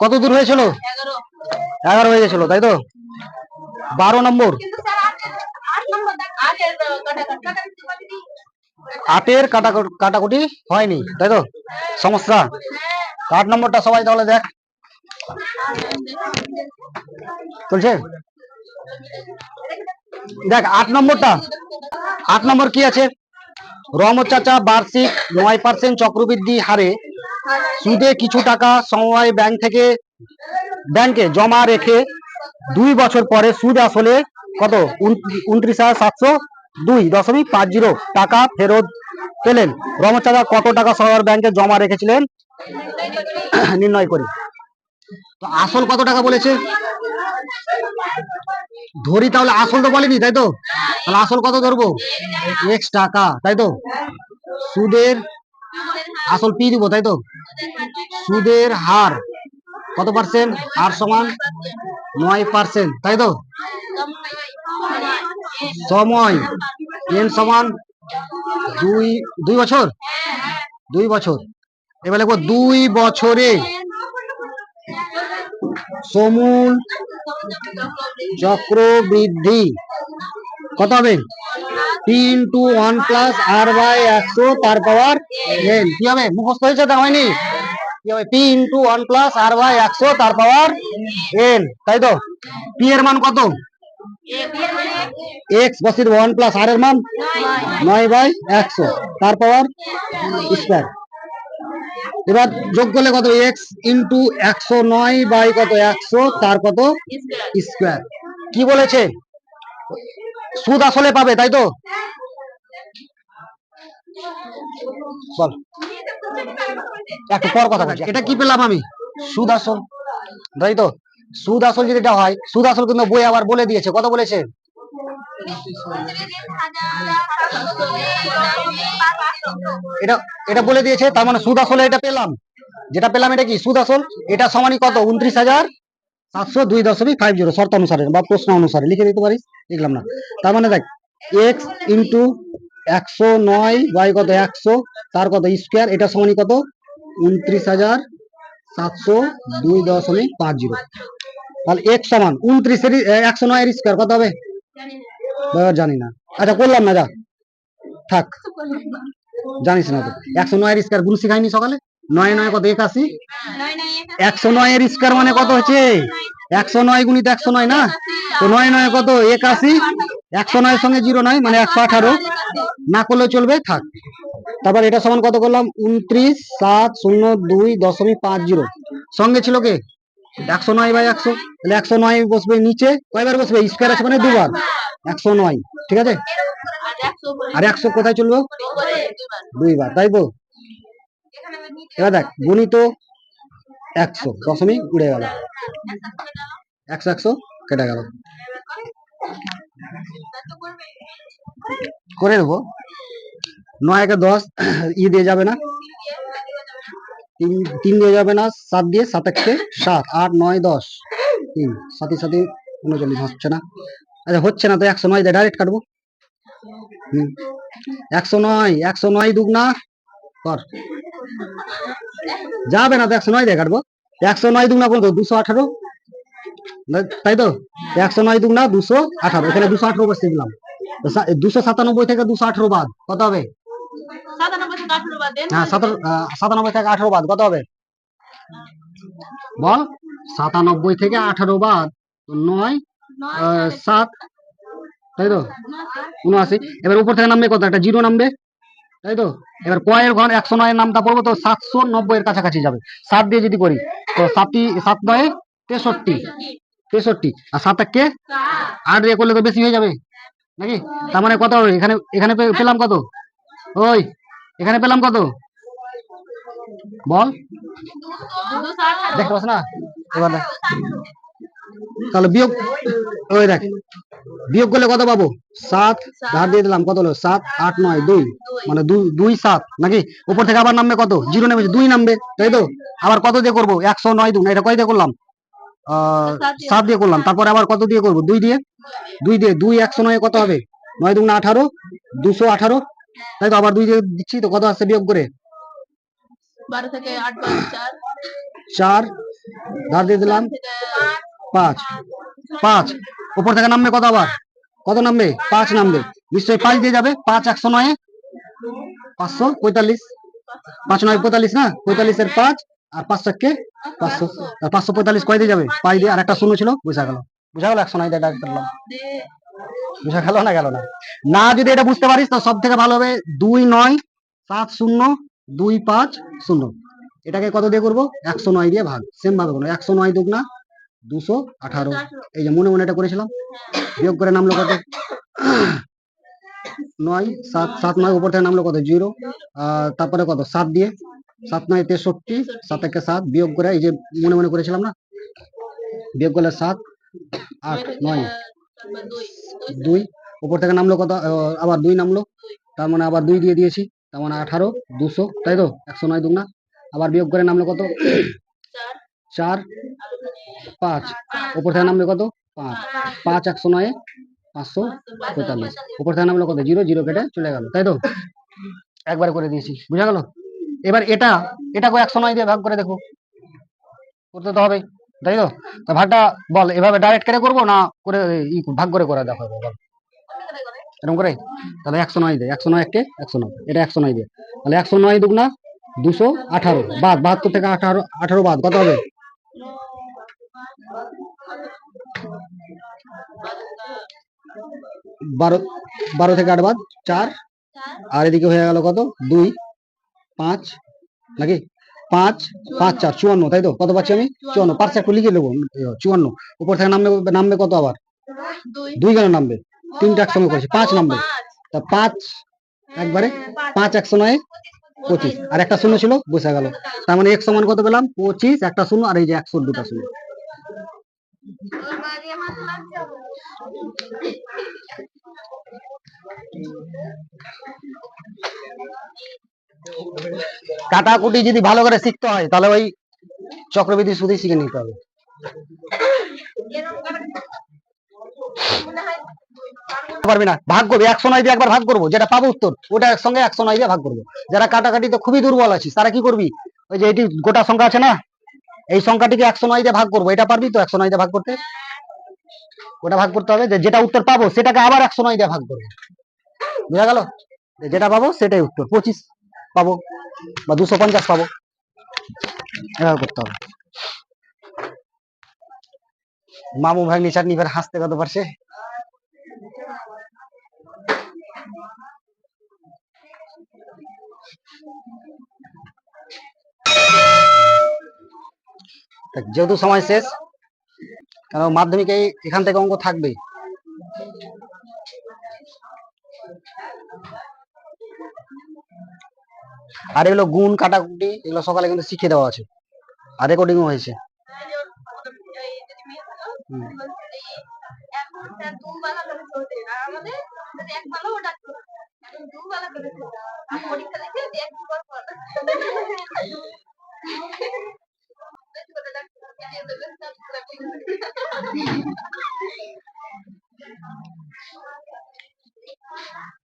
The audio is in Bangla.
কত দূর হয়েছিল? এগারো। হয়ে গেছিল তাই তো? বারো নম্বর। আটের কাটা কাটা আটের কাটা কাটাকুটি হয়নি তাই তো? সমস্যা। আট নম্বরটা সবাই তাহলে দেখ। চলছে? দেখ আট নম্বরটা। আট নম্বর কি আছে? রহমত চাচা, বার্ষিক নয় পার্সেন্ট চক্রবৃদ্ধি হারে সুদে কিছু টাকা সমবায় ব্যাংক থেকে, ব্যাংকে জমা রেখে দুই বছর পরে সুদ আসলে কত? উনত্রিশ হাজার সাতশো দুই দশমিক পাঁচ জিরো টাকা ফেরত পেলেন। রহমত চাচা, কত টাকা সমবায় ব্যাংকে জমা রেখেছিলেন? নির্ণয় করি। তো আসল কত টাকা বলেছে? ধরি তাহলে আসল তো বলেনি, তাই তো? তাহলে আসল কত ধরবো? এক্স টাকা, তাই তো? সুদের আসল পি দিব, তাই তো? সুদের হার কত পার্সেন্ট হার সমান নয় পার্সেন্ট তাই তো? সময় এন সমান দুই দুই বছর? দুই বছর। এবার লিখব দুই বছরে সমূল চক্রবৃদ্ধি। কত হবে? P into one plus R by একশো, তার পাওয়ার এন কি হবে? মুখস্থ হয়েছে তো হয়নি? কি হবে? P into one plus R by একশো, তার পাওয়ার এন তাই তো? পি এর মান কত? এক্স বসির ওয়ান প্লাস আর এর মান নয় বাই একশো, তার পাওয়ার স্কোয়ার। এবার যোগ করলে কত? এক্স ইন্টু একশো নয় বাই কত? একশো, তার কত? স্কোয়ার কি বলেছে? সুদ আসলে পাবে, তাই তো? বল। একটু পর কথা বলছি। এটা কি পেলাম আমি? সুদ আসল। তাই তো? সুদ আসল যদি এটা হয়, সুদ আসল কিন্তু বই আবার বলে দিয়েছে। কত বলেছে? এটা এটা বলে দিয়েছে, তার মানে সুদ আসলে এটা পেলাম। যেটা পেলাম এটা কি? সুদ আসল এটা সমানই কত? উনত্রিশ হাজার সাতশো দুই দশমিক ফাইভ জিরো শর্ত অনুসারে, বা প্রশ্ন অনুসারে। লিখে দিতে পারিস? লিখলাম না। তার মানে দেখ এক্স ইন্টু একশো নয় বাই কত? একশো, তার কত? স্কোয়ার এটা সমানই কত? উনত্রিশ হাজার সাতশো দুই দশমিক পাঁচ জিরো তাহলে এক্স সমান, উনত্রিশের, একশো নয়ের স্কোয়ার কত হবে? এবার জানি না। আচ্ছা করলাম না, যা। থাক। জানিস না তো। একশো নয়ের স্কোয়ার গুণ শিখাইনি সকালে? নয় নয় কত? একাশি? একশো নয়ের স্কোয়ার মানে কত হচ্ছে? একশো নয় গুণিত একশো নয় না? তো নয় নয় কত? একাশি? একশো নয়ের সঙ্গে জিরো নয় মানে একশো আঠারো। না করলেও চলবে, থাক। তারপর এটা সমান কত করলাম? উনত্রিশ, সাত, শূন্য, দুই, দশমিক পাঁচ, জিরো। সঙ্গে ছিল কে? একশো নয় বাই একশো, তাহলে একশো নয় বসবে নিচে, কয়বার বসবে? স্কোয়ার আছে মানে দুবার। একশো নয়, ঠিক আছে? আর একশো কোথায় চলবে? দুইবার, তাই তো? এবার দেখ, গুণিত একশো, দশমিক উড়ে গেল। একশো একশো কেটে গেল। করে দেবো নয় একে দশ, ই দিয়ে যাবে না। তিন তিন দিয়ে যাবে না, সাত দিয়ে সাত সাত, আট, নয়, দশ। তিন সাথে সাথে উনচল্লিশ হচ্ছে না। আচ্ছা হচ্ছে না তো একশো নয় দিয়ে ডাইরেক্ট কাটবো। হুম। একশো নয় একশো নয় দুগুনা কর। যাবে না তো একশো নয় দিয়ে কাটবো। একশো নয় দুগুনা কত দুশো আঠারো। তাই তো? একশো নয় দুগুনা দুশো আঠারো। এখানে দুশো আঠারো বসে দিলাম দুশো সাতানব্বই থেকে দুশো আঠারো বাদ। কত হবে? হ্যাঁ সাতানব্বই থেকে আঠারো বাদ কত হবে? বল। সাতানব্বই থেকে আঠারো বাদ নয় সাত। তাই তো? উনআশি। এবার উপর থেকে নামবে কত? একটা জিরো নামবে। তাই তো? এবার কয়ের ঘর একশো নয়ের নামটা পড়ব তো সাতশো নব্বই এর কাছাকাছি যাবে। সাত দিয়ে যদি করি তো সাতটি সাত নয় তেষট্টি। তেষট্টি। আর সাত এককে আট দিয়ে করলে তো বেশি হয়ে যাবে। নাকি? তার মানে কত হবে? এখানে এখানে পেলাম কত? ওই এখানে পেলাম কত? বল। দেখতে পাস না। এবার তাহলে বিয়োগ, ওই দেখ। বিয়োগ করলে কত পাবো? সাত। ধার দিয়ে দিলাম, কত হলো? সাত, আট, নয়, দুই। মানে দুই, সাত। নাকি? উপর থেকে আবার নামবে কত? জিরো নেমেছে, দুই নামবে। তাই তো? আবার কত দিয়ে করব? একশো নয় দুই এটা কয় দিয়ে করলাম? সাত দিয়ে করলাম। তারপরে আবার কত দিয়ে করব? দুই দিয়ে? দুই দিয়ে। দুই একশো নয় কত হবে? নয় দুগুণ আঠারো? দুশো আঠারো? তাই তো আবার দুই দিয়ে দিচ্ছি তো কত আসছে বিয়োগ করে? বারো থেকে আট চার। ধার দিয়ে দিলাম পাঁচ। পাঁচ। উপর থেকে নামবে কত আবার? কত নামবে? পাঁচ নামবে। নিশ্চয়ই পাঁচ দিয়ে যাবে। পাঁচ একশো নয় পাঁচশো পঁয়তাল্লিশ। পাঁচ নয় পঁয়তাল্লিশ না? পঁয়তাল্লিশের পাঁচ আর পাঁচ চারকে পাঁচশো। আর পাঁচশো পঁয়তাল্লিশ কয় দিয়ে যাবে? পাঁচ দিয়ে আর একটা শূন্য ছিল বুঝা গেল। বুঝা গেল একশো নয় দিয়ে ডাক করলাম দে। বুঝা গেল না গেল না। না, যদি এটা বুঝতে পারিস, তো সব থেকে ভালো হবে দুই নয়, সাত শূন্য, দুই পাঁচ শূন্য। এটাকে কত দিয়ে করব? একশো নয় দিয়ে ভাগ। সেম ভাবে কোনো একশো নয় দুগুনা দুশো আঠারো। এই যে মনে মনে এটা করেছিলাম। বিয়োগ করে নামলো কত? নয়, সাত সাত নয় উপর থেকে নামলো কত? জিরো। তারপরে কত? সাত দিয়ে। সাত নয়, তেষট্টি, সাত একে সাত বিয়োগ করে, এই যে মনে মনে করেছিলাম না? বিয়োগ করলে সাত, আট, নয়। দুই, উপর থেকে নামলো কত আবার দুই নামলো, তার মানে আবার দুই দিয়ে দিয়েছি, তার মানে আঠারো, দুশো, তাই তো? একশো নয় দুগুনা আবার বিয়োগ করে নামলো কত? চার, পাঁচ, উপর থেকে নামলো কত? পাঁচ পাঁচ একশো নয়, পাঁচশো পঁয়তাল্লিশ, উপর থেকে নামলো কত? জিরো জিরো কেটে চলে গেল, তাই তো? একবার করে দিয়েছি, বুঝা গেল? এবার এটা এটাকে একশো নয় দিয়ে ভাগ করে দেখো, করতে তো হবে তাই তো? তা ভাগটা বল, এভাবে ডাইরেক্ট কেটে করব না করে ভাগ করে করে দেখো বল। এরকম করে? তাহলে একশো নয় দেয় একশো নয় এককে একশো নয়, এটা একশো নয় দিয়ে তাহলে একশো নয় দুগুনা দুশো আঠারো, বাদ, বাহাত্তর থেকে আঠারো আঠারো বাদ, কত হবে? বারো বারো থেকে আট বাদ, চার। আর এদিকে হয়ে গেল কত? দুই, পাঁচ, নাকি? পাঁচ পাঁচ চার চুয়ান্ন তাই তো? কত পাচ্ছি আমি? চুয়ান্ন। পাঁচ একটু লিখে দেবো। চুয়ান্ন। উপর থেকে নামবে নামবে কত আবার? দুই। দুই কেন নামবে? তিনটা একসঙ্গে করেছে। পাঁচ নামবে। তা পাঁচ একবারে? পাঁচ। একশো নয় পঁচিশ। আর একটা শূন্য ছিল বসে গেল। তার মানে এক সমান কত পেলাম? পঁচিশ একটা শূন্য আর এই যে একশো দুটা শূন্য কাটাকুটি যদি ভালো করে শিখতে হয়, তাহলে ওই চক্রবৃদ্ধি সুদই শিখে নিতে হবে। পারবি না, ভাগ করবি, একশো নয় দিয়ে একবার ভাগ করব, যেটা পাবো উত্তর, ওটা সঙ্গে একশো নয় দিয়ে ভাগ করব। যারা কাটাকাটিতে খুবই দুর্বল আছিস, তারা কি করবি? ওই যে এটি গোটা সংখ্যা আছে না? এই সংখ্যাটিকে একশো নয় দিয়ে ভাগ করব, এটা পারবি তো একশো নয় দিয়ে ভাগ করতে? ওটা ভাগ করতে হবে যেটা উত্তর পাবো, সেটাকে আবার একশো নয় দিয়ে ভাগ করব। বুঝা গেল? যেটা পাবো, সেটাই উত্তর, পঁচিশ। পাবো বা দুশো পঞ্চাশ পাবো। এভাবে করতে হবে। মামু ভাগ্নি চাটনি ফের হাসতে কত পারছে? যেহেতু সময় শেষ, কারণ মাধ্যমিকে এখান থেকে অঙ্ক থাকবেই। আর এগুলো গুণ কাটাকুটি এগুলো সকালে কিন্তু শিখে দেওয়া আছে। আর রেকর্ডিংও হয়েছে।